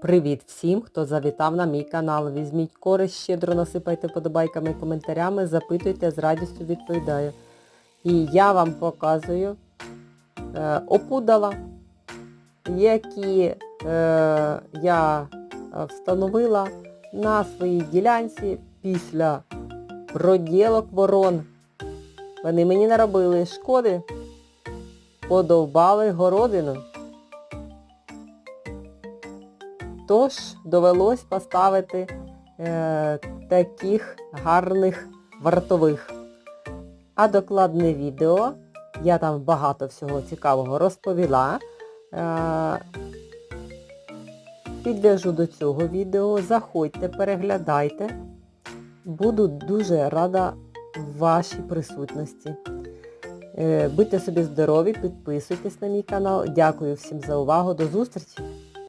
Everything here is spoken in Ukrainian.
Привіт всім, хто завітав на мій канал. Візьміть користь, щедро насипайте подобайками і коментарями, запитуйте, з радістю відповідаю. І я вам показую е, опудала, які е, я е, встановила на своїй ділянці після проділок ворон. Вони мені наробили шкоди, подовбали городину. Тож довелось поставити е, таких гарних вартових. А докладне відео, я там багато всього цікавого розповіла. Е, підв'яжу до цього відео, заходьте, переглядайте. Буду дуже рада вашій присутності. Е, будьте собі здорові, підписуйтесь на мій канал. Дякую всім за увагу. До зустрічі!